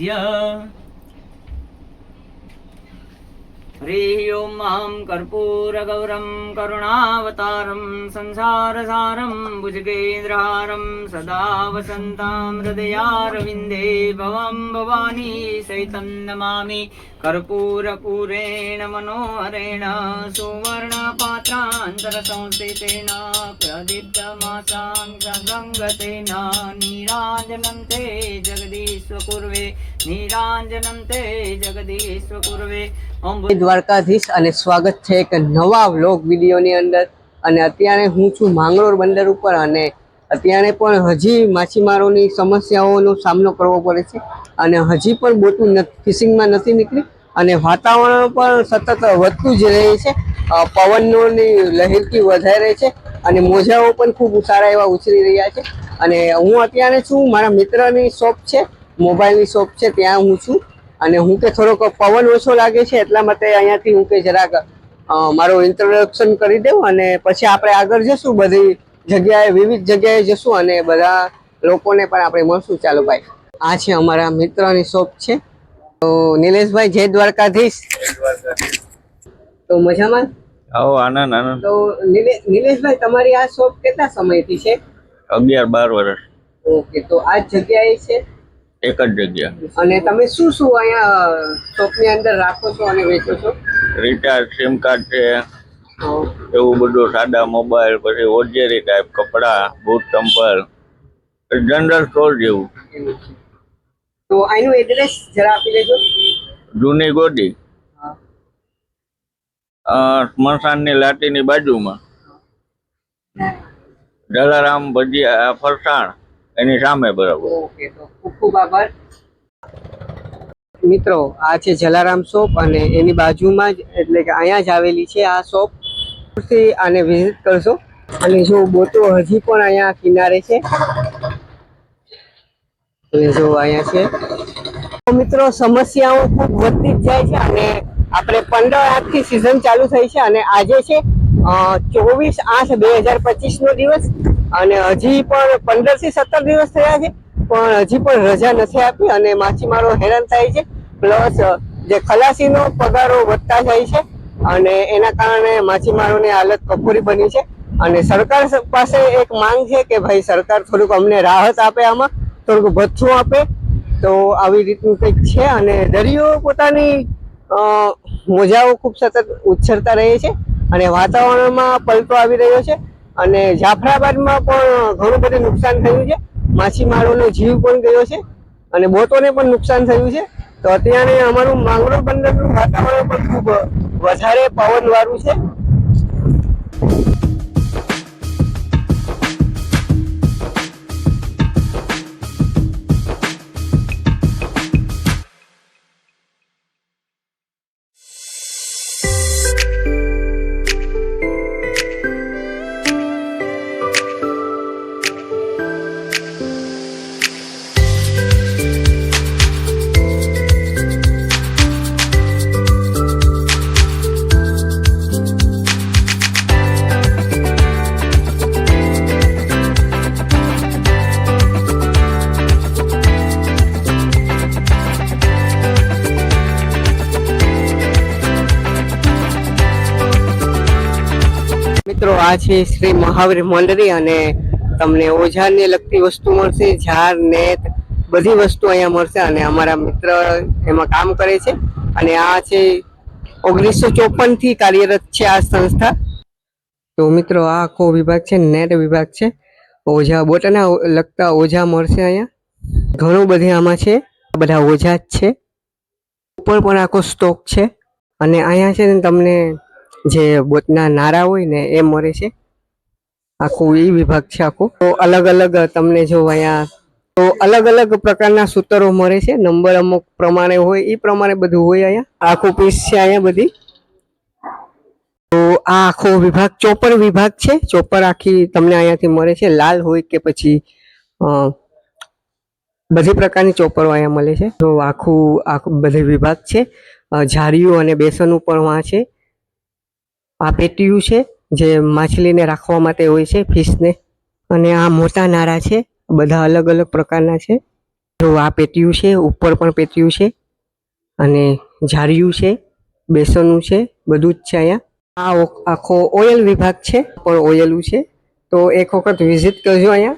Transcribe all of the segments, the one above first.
पूज्य हरिः ॐ मां कर्पूरगौरं करुणावतारं संसारसारं भुजगेन्द्रहारं सदा वसन्तां हृदयारविन्दे भवं भवानी सहितं नमामि कर्पूरपूरेण मनोहरेण सुवर्णपात्रान्तरसंस्थितेन प्रदीप्तमासां सङ्गतेन नीराञ्जनं ते जगदीश्वकुर्वे દ્વારકાધીશ અને સ્વાગત છે એક નવા વ્લોગ વિડીયોની અંદર. અને અત્યારે હું છું માંગરોળ બંદર ઉપર અને અત્યારે પણ હજી માછીમારોની સમસ્યાઓનો સામનો કરવો પડે છે. અને હજી પણ બોટું ફિશિંગમાં નથી નીકળી. અને વાતાવરણ પણ સતત વધતું જ રહે છે. પવનોની લહેરથી વધારે છે. અને મોજાઓ પણ ખૂબ સારા એવા ઉછરી રહ્યા છે. અને હું અત્યારે છું, મારા મિત્રની શોપ છે. મોબાઈલની શોપ છે ત્યાં હું છું. અને હું કે થોડોક પવન ઓછો લાગે છે એટલા માટે અહીંયાથી હું કે જરાક મારો ઇન્ટ્રોડક્શન કરી દઉં અને પછી આપણે આગળ જશું. બધી જગ્યાએ વિવિધ જગ્યાએ જશું અને બધા લોકોને પણ આપણે મળશું. ચાલો ભાઈ. આ છે અમારા મિત્રની શોપ છે. તો નિલેશભાઈ જય દ્વારકાધીશ. તો મજામાં? આવો આનંદ આનંદ. તો નિલે- નિલેશભાઈ તમારી આ શોપ કેટલા સમયથી છે? અગિયાર બાર વર્ષ. ઓકે તો આ જગ્યાએ છે? એક જ જગ્યા. અને તમે શું શું અહીંયા શોપની અંદર રાખો છો અને વેચો છો? રિચાર્જ સિમ કાર્ડ છે એવું બધું સાદા મોબાઈલ પછી ઓજેરી ટાઈપ કપડા બૂટ ચંપલ જનરલ સ્ટોર જેવું. તો આનું એડ્રેસ જરા આપી દેજો. જૂની ગોડી સ્મશાનની લાટીની બાજુમાં. જલારામ ભજીયા ફરસાણ. એની સામે બરાબર. ખૂબ ખૂબ આભાર. મિત્રો, આ છે જલારામ શોપ અને એની બાજુમાં જ, એટલે કે અહીંયા જ આવેલી છે આ શોપ. આને વિઝિટ કરશો. અને જો બોટો હજી પણ અહીંયા કિનારે છે. અને જો અહીંયા છે. મિત્રો, સમસ્યાઓ ખૂબ વધતી જ જાય છે અને આપણે પંદર આઠથી સિઝન ચાલુ થઈ છે અને આજે છે ચોવીસ આઠ બે હજાર પચીસ નો દિવસ. અને હજી પણ પંદરથી સત્તર દિવસ થયા છે, પણ હજી પણ રજા નથી આપી અને માછીમારો હેરાન થાય છે. પ્લસ જે ખલાસીનો પગારો વધતા જાય છે અને એના કારણે માછીમારોની હાલત કફોરી બની છે. અને સરકાર પાસે એક માંગ છે કે ભાઈ સરકાર થોડુંક અમને રાહત આપે આમાં, થોડુંક ભથ્થું આપે. તો આવી રીતનું કંઈક છે અને દરિયો પોતાની મોજાઓ ખૂબ સતત ઉછળતા રહે છે અને વાતાવરણમાં પલટો આવી રહ્યો છે. અને જાફરાબાદમાં પણ ઘણું બધું નુકસાન થયું છે. માછીમારોનો જીવ પણ ગયો છે અને બોટોને પણ નુકસાન થયું છે. તો અત્યારે અમારું માંગરોળ બંદરનું વાતાવરણ પણ ખૂબ વધારે પવનવાળું છે. આ છે શ્રી મહાવીર મંડળી અને તમને ઓઝાને લગતી વસ્તુ મળશે ઝાર નેત, બધી વસ્તુ અહીંયા મળશે અને અમારા મિત્ર એમાં કામ કરે છે. અને આ છે ઓગણીસો ચોપનથી કાર્યરત છે આ સંસ્થા. તો મિત્રો, આ આખો વિભાગ છે, નેટ વિભાગ છે. ઓઝા બોટના લગતા ઓઝા મળશે અહીંયા. ઘણું બધું આમાં છે. બધા ઓઝા જ છે. ઉપર પણ આખો સ્ટોક છે. અને અહીંયા છે ને તમને જે બોટના નારા હોય ને એ મળે છે. આખું એ વિભાગ છે આખું. તો અલગ અલગ તમને જો અહીંયા તો અલગ અલગ પ્રકારના સૂતરો મળે છે. નંબર અમુક પ્રમાણે હોય એ પ્રમાણે બધું હોય અહીંયા. આખું પીસ છે અહીંયા બધી. તો આ આખો વિભાગ ચોપર વિભાગ છે. ચોપર આખી તમને અહીંયાથી મળે છે. લાલ હોય કે પછી બધી પ્રકારની ચોપરો અહીંયા મળે છે. તો આખું આખું બધે વિભાગ છે. અ, અને બેસન ઉપર વાં છે. આ પેટીયું છે, જે માછલીને રાખવા માટે હોય છે ફિશને. અને આ મોટા નારા છે, બધા અલગ અલગ પ્રકારના છે. જો આ પેટીયું છે, ઉપર પણ પેટીયું છે. અને ઝારિયું છે, બેસનનું છે, બધું જ છે અહીંયા. આ આખો ઓઇલ વિભાગ છે પણ ઓઇલું છે. તો એક વખત વિઝિટ કરજો અહીંયા.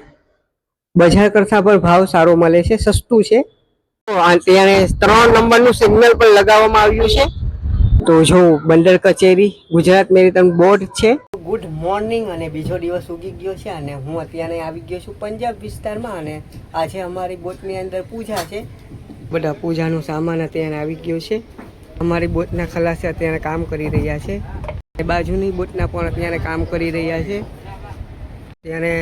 બજાર કરતાં પણ ભાવ સારો મળે છે, સસ્તું છે. તો આ ત્યારે ત્રણ નંબરનું સિગ્નલ પણ લગાવવામાં આવ્યું છે. તો જો, બંદર કચેરી, ગુજરાત મેરીટાઈમ બોર્ડ છે. ગુડ મોર્નિંગ અને બીજો દિવસ ઉગી ગયો છે અને હું અત્યારે આવી ગયો છું પંજાબ વિસ્તારમાં અને આજે અમારી બોટની અંદર પૂજા છે. બધા પૂજાનો સામાન અત્યારે આવી ગયો છે. અમારી બોટના ખલાસે અત્યારે કામ કરી રહ્યા છે. બાજુની બોટના પણ અત્યારે કામ કરી રહ્યા છે. ત્યારે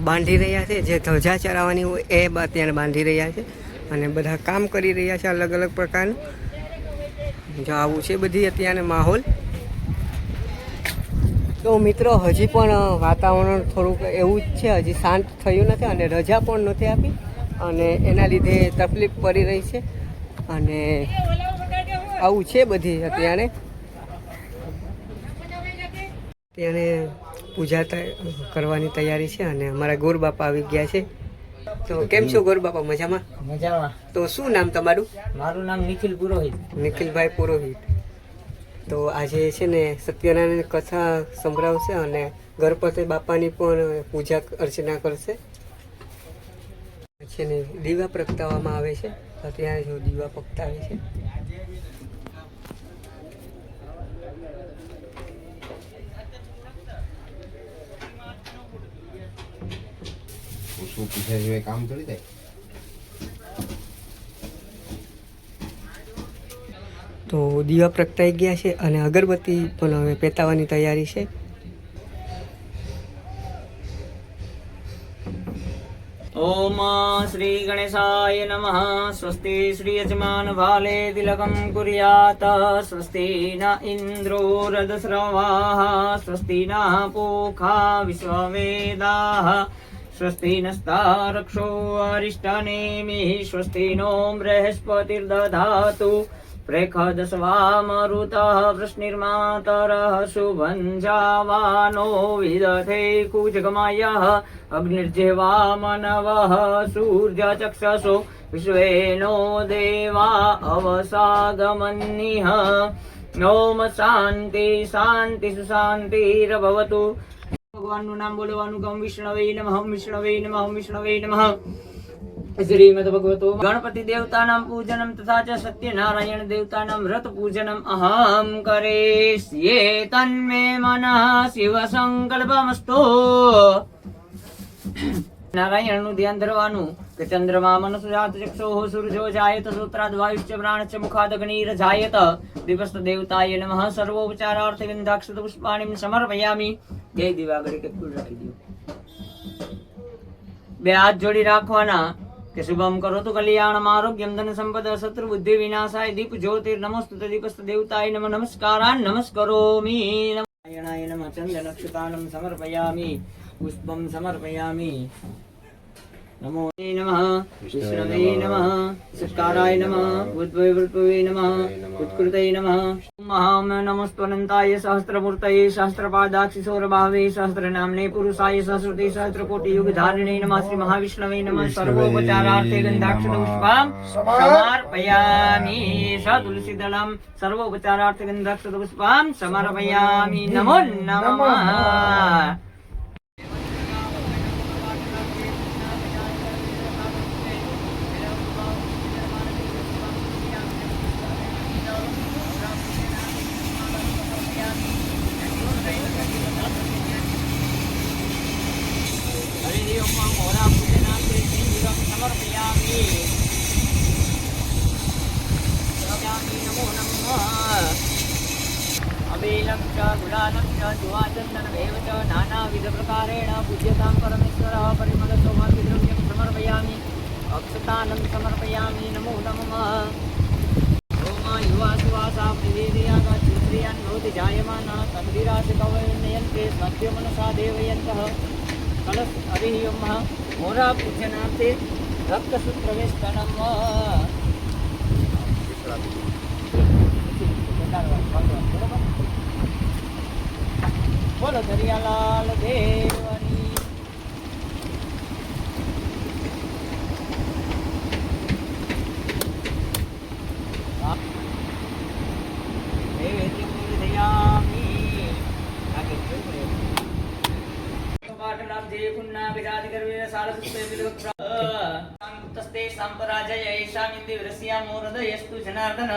બાંધી રહ્યા છે. જે ધજા ચરાવવાની હોય એ અત્યારે બાંધી રહ્યા છે. અને બધા કામ કરી રહ્યા છે અલગ અલગ પ્રકારનું. જો આવું છે બધી અત્યારે માહોલ. તો મિત્રો, હજી પણ વાતાવરણ થોડુંક એવું જ છે, હજી શાંત થયું નથી અને રજા પણ નથી આપી અને એના લીધે તકલીફ પડી રહી છે અને આવું છે બધી અત્યારે. અત્યારે પૂજા કરવાની તૈયારી છે અને અમારા ગોર બાપા આવી ગયા છે. તો કેમ છો ગોર બાપા? મજામાં? મજામાં. તો શું નામ તમારું? મારું નામ નિખિલ પુરોહિત. નિખિલભાઈ પુરોહિત. તો આજે છે ને સત્યનારાયણ કથા સંભળાવશે અને ગણપતિ બાપાની પણ પૂજા અર્ચના કરશે. છે ને દીવા પ્રગટાવવામાં આવે છે. અત્યારે જો દીવા પ્રગટાવે છે. શું પીસા છે કામ થોડી થાય? તો દીવા પ્રગટાઈ ગયા છે અને અગરબત્તી પણ હવે પેતાવાની તૈયારી છે. ઓમ શ્રી ગણેશાય નમઃ. સ્વસ્તિ શ્રી યજમાન ભાલે તિલકમ કુર્યાત. સ્વસ્તિ ન ઇન્દ્રો રદસ્રવાः સ્વસ્તિ ન પૂખા વિશ્વવેદાः स्वस्ति नस्तारक्षो अरिष्टनेमिः स्वस्ति नो बृहस्पतिर्दधातु प्रेखदस्वामरुतः वृष्णिर्मातरः सुभञ्जावानो विदधे कुजगमयः अग्निर्जेवामनवः सूर्यचक्षसो विश्वे नो देवा अवसागमन्निह नोम शान्ति शान्ति सुशान्तिरभवतु ભગવાનનું નામ બોલવાનું ગમ વિષ્ણવે નમઃ વિષ્ણવે નમઃ વિષ્ણવે નમઃ શ્રીમદ ભગવતો ગણપતિ દેવતાનાં પૂજનમ તથા ચ સત્યનારાયણ દેવતાનાં વ્રત પૂજનમ અહમ કરેષ્યે તન્મે મનઃ શિવ સંકલ્પમસ્તુ નારાયણનું ધ્યાન ધરવાનું કે ચંદ્રમા મનસુ જાત ચક્ષો સૂર્યો જાયત સૂત્રાદ વાયુશ્ચ પ્રાણશ્ચ મુખાદ અગ્નિર જાયત. દિવસ દેવતાય નમઃ. સર્વોપચારાર્થ ગંધાક્ષત પુષ્પાણી સમર્પયામિ. જય દિવાગરી કે ફૂલ રાખી દો. બે હાથ જોડી રાખવાના કે શુભમ કરો તો કલ્યાણમ આરોગ્યમ ધન સંપદ શત્રુ બુદ્ધિ વિનાશાય દીપ જ્યોતિર નમસ્તુ દીપસ્ત દેવતાય નમ. નમસ્કારાન નમસ્કરોમિ નારાયણાય નમઃ. ચંદ્ર નક્ષતાનમ સમર્પયામિ. પુષ્પમ સમર્પયામિ. નમો નમઃ વિષ્ણવે નમઃ સત્કારાય નમઃ ઉદ્ભવે વૃત્વે નમઃ ઉત્કૃતય નમઃ મહામ નમસ્ત્વનંતાય સહસ્રમૂર્તये સહસ્રપાદાક્ષિશોરભાવે સહસ્રનામ્ને પુરુષાય સહસ્રતે સહસ્રકોટિ યુગ ધારિણે નમઃ શ્રી મહાવિષ્ણવે નમઃ સર્વોપચારાર્થે ગંધાક્ષર પુષ્પમ સમર્પયામિ સ તુલસીદલમ સર્વોપચારાર્થે ગંધાક્ષર સમર્પયામિ નમો નમઃ ગુલાલમ ચ દુવાચંદનમેવ ચ નાનાવિધ પ્રકારેણ પૂજ્યતામ પરમેશ્વર પરિમલ સૌભાગ્યદ્રવ્યમ સમર્પયામિ અક્ષતાનમ સમર્પયામિ નમો નમઃ રોમા યુવા સુવાસા પ્રિવેદયાગા ચિત્રિયાન નોતિ જાયમાના તદ્વિરાશ કવયનયન તે મધ્ય મનસા દેવયંતઃ કલશ અધિનિયમમાં મોરા પૂજનાર્થે રક્તસુદ પ્રવેશ કરમ બોલો દરિયાલાલ દેવ ಕುತಸ್ತೆ ಸಾಂಪರಾಜಯ ಯೇಷಾಮಿಂದಿ ವಿರಸ್ಯಾ ಮೋರದ ಯಸ್ತು ಜನಾರ್ದನ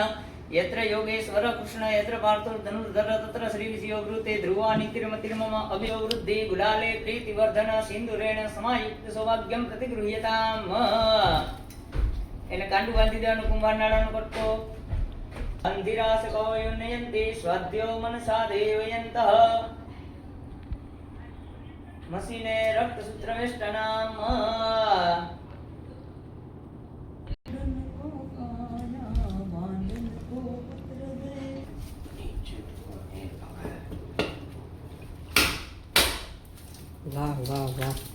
ಎತ್ರ ಯೋಗೇಶ್ವರ ಕೃಷ್ಣ ಎತ್ರ ಯತ್ರ ಧನುರ್ಧರ ತತ್ರ ಶ್ರೀ ವಿಜಯೋಗೃತೆ ಧ್ರುವಾಣಿ ತಿರುಮತಿರ್ಮಮ ಅಭಿವೃದ್ಧಿ ಗುಲಾಲೆ ಪ್ರೀತಿವರ್ಧನ ಸಿಂಧುರೇಣ ಸಮಾಯುಕ್ತ ಸೌಭಾಗ್ಯಂ ಪ್ರತಿಗೃಹ್ಯತಾಮ ಏನು ಕಂಡು ಬಂದಿದ್ದನು ಕುಂಭಣ್ಣನನ್ನು ಕೊಟ್ಟು ಅಂದಿರಾಸ ಕವಯುನ್ನಯಂತಿ ಸ್ವಾದ್ಯೋ ಮನಸಾ ದೇವಯಂತಃ મસીને રક્ત સૂત્ર વેષ્ટનામ. વાહ વાહ વાહ.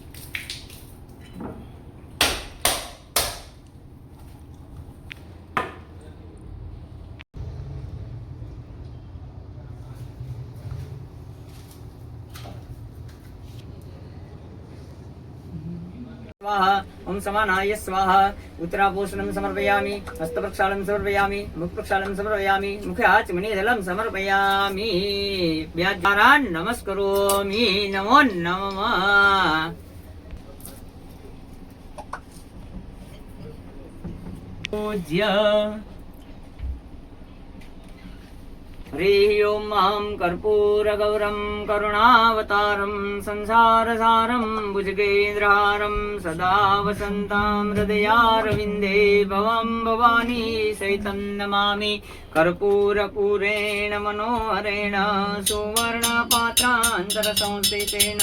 समानाय स्वाहा उत्तरापोषणं समर्पयामि हस्तप्रक्षालं समर्पयामि मुखप्रक्षालं समर्पयामि मुखे आचमनीजलं समर्पयामि व्याजारान् नमस्करोमि नमो नमः पूज्य हरिः ॐ मां कर्पूरगौरं करुणावतारं संसारसारं भुजगेन्द्रहारं सदा वसन्तां हृदयारविन्दे भवं भवानी सहितं नमामि कर्पूरपूरेण मनोहरेण सुवर्णपात्रान्तरसंस्थितेन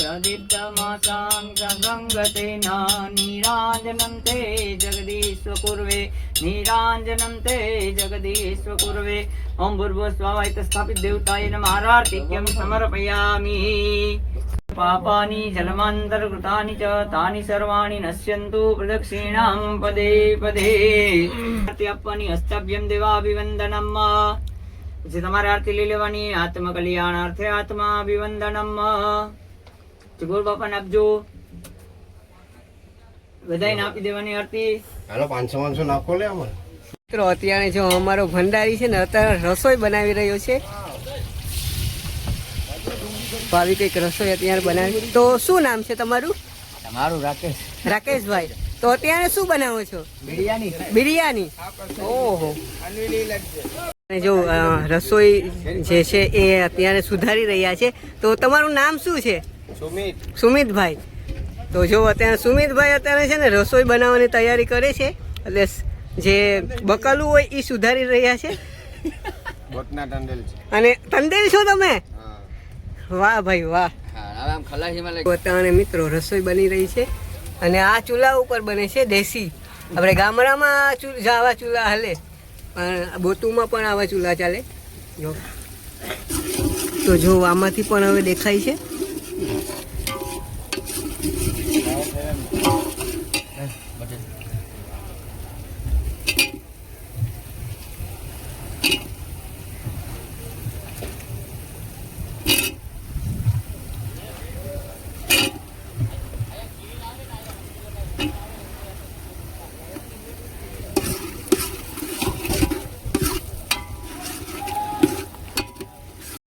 प्रदीप्तमासां सगङ्गतेन नीराजनं ते जगदीश्वकुर्वे નીરાંજનમ તે જગદીશ્વ કુરવે ઓમ ભૂર્ભ સ્વાવાય તસ્થાપિત દેવતાય નમ આરાર્તિક્યમ સમર્પયામી પાપાની જલમાંતર કૃતાની ચ તાની સર્વાણી નશ્યંતુ પ્રદક્ષિણામ પદે પદે આરતી આપવાની અસ્તવ્યમ દેવાભિવંદનમ પછી તમારે આરતી લઈ લેવાની, આત્મકલ્યાણાર્થે આત્મા અભિવંદનમ ગુરુ બાપાને આપજો. બધાને આપી દેવાની આરતી. હાલો પાંચસો પાંચસો નાખો લે અમારે મિત્રો અત્યારે જો અમારો ભંડારી છે ને અત્યારે રસોઈ બનાવી રહ્યો છે. ભાવી કંઈક રસોઈ અત્યારે બનાવી તો શું નામ છે તમારું? તમારું રાકેશ. રાકેશભાઈ. તો અત્યારે શું બનાવો છો? બિરયાની. બિરયાની. ઓહો. અને જો રસોઈ જે છે એ અત્યારે સુધારી રહ્યા છે. તો તમારું નામ શું છે? સુમિત. સુમિતભાઈ. તો જો અત્યારે સુમિતભાઈ અત્યારે છે ને રસોઈ બનાવવાની તૈયારી કરે છે એટલે જે બકલું હોય એ સુધારી રહ્યા છે. અને તંદેલ છો તમે? વાહ ભાઈ વાહ. અત્યારે મિત્રો રસોઈ બની રહી છે અને આ ચૂલા ઉપર બને છે દેશી. આપણે ગામડામાં આવા ચૂલા હાલે પણ બોતુમાં પણ આવા ચૂલા ચાલે. જો. તો જો આમાંથી પણ હવે દેખાય છે.